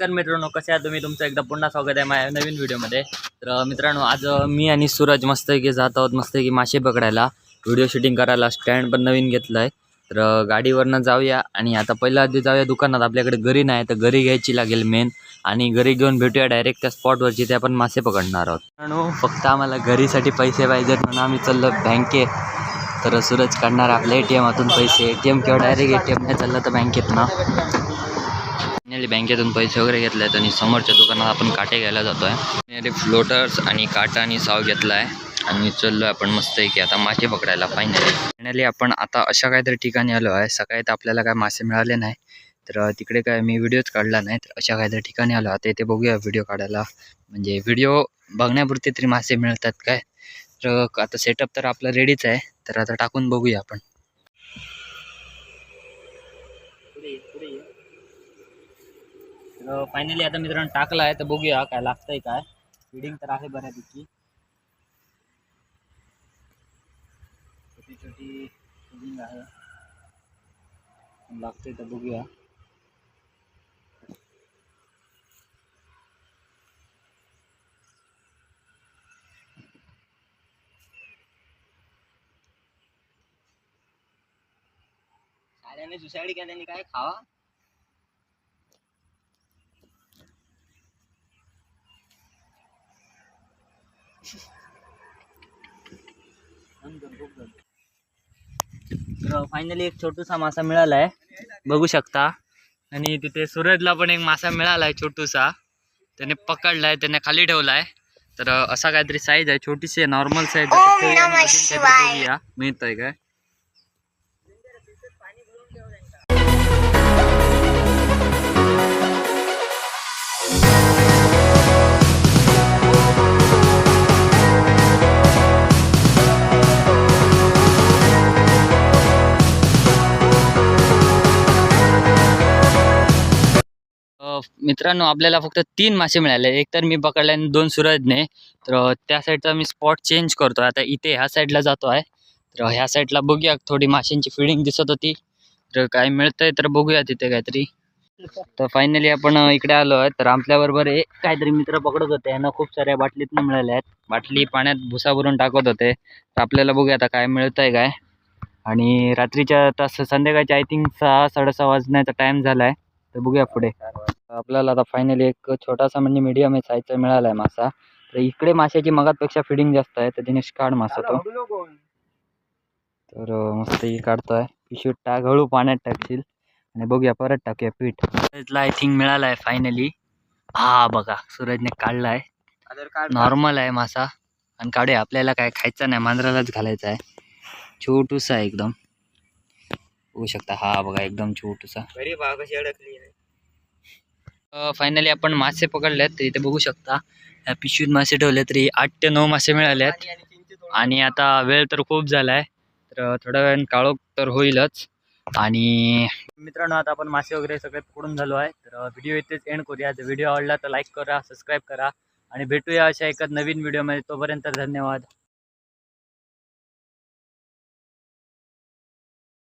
नमस्कार मित्रांनो कसे आहे तुम्ही? तुमचं एकदा पुन्हा स्वागत आहे माझ्या नवीन व्हिडिओमध्ये. तर मित्रांनो आज मी आणि सूरज मस्तपैकी जात आहोत मस्तपैकी मासे पकडायला. व्हिडिओ शूटिंग करायला स्टँड पण नवीन घेतलं आहे तर गाडीवरनं जाऊया आणि आता पहिल्या आधी जाऊया दुकानात. आपल्याकडे घरी नाही तर घरी घ्यायची लागेल मेन आणि घरी घेऊन भेटूया डायरेक्ट त्या स्पॉटवरची ते आपण मासे पकडणार आहोत. मित्रांनो फक्त आम्हाला घरीसाठी पैसे पाहिजेत म्हणून आम्ही चाललो बँकेत. तर सूरज काढणार आपल्या ए टी एमातून पैसे. ए टी एम किंवा डायरेक्ट ए टी एम नाही चाललं तर बँकेत ना फायनली बँकेतून पैसे वगैरे घेतले आहेत आणि समोरच्या दुकानात आपण काटे घ्यायला जातो आहे फ्लोटर्स आणि काटा आणि साव घेतला आहे आणि चाललो आपण मस्त की आता मासे पकडायला फायनली फायनली आपण आता अशा काहीतरी ठिकाणी आलो आहे. सकाळी तर आपल्याला काय मासे मिळाले नाही. तर तिकडे काय मी व्हिडिओच काढला नाही. तर अशा काहीतरी ठिकाणी आलो. आहे इथे बघूया व्हिडिओ काढायला. म्हणजे व्हिडिओ बघण्यापुरते तरी मासे मिळतात काय? तर आता सेटअप तर आपला रेडीच आहे. तर आता टाकून बघूया आपण. तर फायनली आता मित्रांनो टाकला आहे तर बघूया काय लागतंय काय. फिडिंग तर आहे बऱ्यापैकी. छोटी छोटी फिडिंग आहे. लागतंय तर बघूया. साड्याने सुसाईड केल्याने काय खावा? फायनली एक छोटूसा मासा मिळाला आहे बघू शकता. आणि तिथे सूरजला पण एक मासा मिळाला आहे छोटूसा. त्याने पकडलाय त्याने खाली ठेवलाय. तर असा काहीतरी साईज आहे. छोटीशी नॉर्मल साईज मिळतंय काय? मित्रांनो आपल्याला फक्त तीन मासे मिळाले. एक तर मी पकडले आणि दोन सूरजने. तर त्या साईडचा मी स्पॉट चेंज करतो आता इथे ह्या साईडला जातो आहे. तर ह्या साईडला बघूया. थोडी माशांची फिडिंग दिसत होती. तर काय मिळतंय तर बघूया तिथे काहीतरी. तर फायनली आपण इकडे आलो आहे. तर आपल्याबरोबर एक काहीतरी मित्र पकडत होते. यांना खूप साऱ्या बाटलीतनं मिळाल्या आहेत. बाटली पाण्यात भुसा भरून टाकत होते. तर आपल्याला बघूया आता काय मिळतंय काय. आणि रात्रीच्या तास संध्याकाळच्या आय थिंक सहा साडेसहा वाजण्याचा टाईम झाला आहे तर बघूया पुढे. आपल्याला आता फायनली एक छोटासा म्हणजे मीडियम आहे साईजचा मिळाला आहे मासा. तर इकडे माशाची मगातपेक्षा फिडिंग जास्त आहे तर दिनेश काढ मासा तो. तर मस्त ही काढतोय. पिशवीत टाक हळू पाण्यात टाकशील. आणि बघूया परत टाकूया पीठ. सूरजला आय थिंक मिळाला आहे फायनली हा बघा सूरजने काढला आहे नॉर्मल आहे मासा. आणि काढूया आपल्याला काय खायचा नाही मांजरालाच घालायचा आहे. छोटूसा आहे एकदम. बघू शकता हा बघा एकदम छोटूसा. फायनली आपण मासे पकडले आहेत तर इथे बघू शकता. या पिशवीत मासे ठेवले तरी आठ ते नऊ मासे मिळाले आहेत आणि आता वेळ तर खूप झाला आहे तर थोड्या वेळ काळोख तर होईलच. आणि मित्रांनो आता आपण मासे वगैरे सगळे पकडून झालो आहे. तर व्हिडिओ इथेच एंड करूया. जर व्हिडिओ आवडला तर लाईक करा सबस्क्राईब करा. आणि भेटूया अशा एका नवीन व्हिडिओमध्ये तोपर्यंत धन्यवाद.